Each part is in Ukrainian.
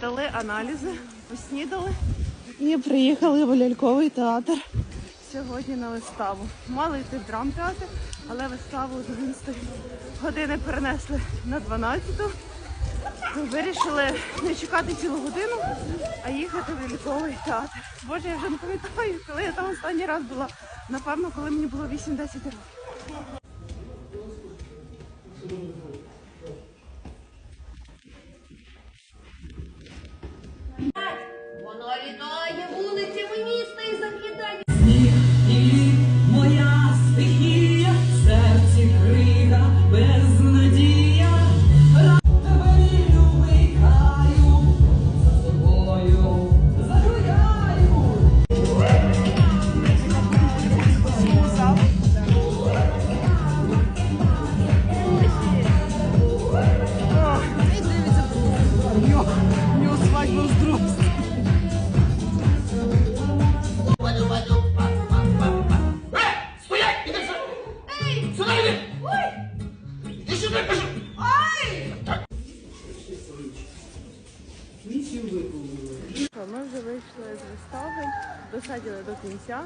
Дали аналізи, поснідали і приїхали в ляльковий театр сьогодні на виставу. Мали йти в драмтеатр, але виставу з 11 години перенесли на 12. Вирішили не чекати цілу годину, а їхати в ляльковий театр. Боже, я вже не пам'ятаю, коли я там останній раз була. Напевно, коли мені було 8-10 років. Сюди йди! Ой! Іди сюди, кажу! Що, Ми вже вийшли з вистави, досаділи до кінця.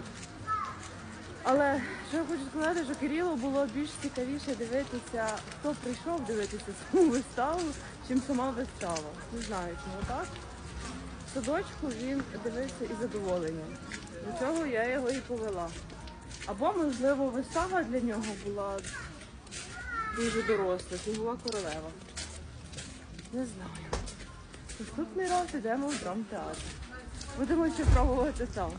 Але що я хочу сказати, що Кирилу було більш цікавіше дивитися, хто прийшов дивитися цю виставу, чим сама вистава. Не знаю, чому так. В садочку він дивився із задоволенням. До цього я його і повела. Або, можливо, вистава для нього була дуже доросла, була королева. Не знаю. Наступний раз йдемо в драмтеатр. Будемо ще пробувати там.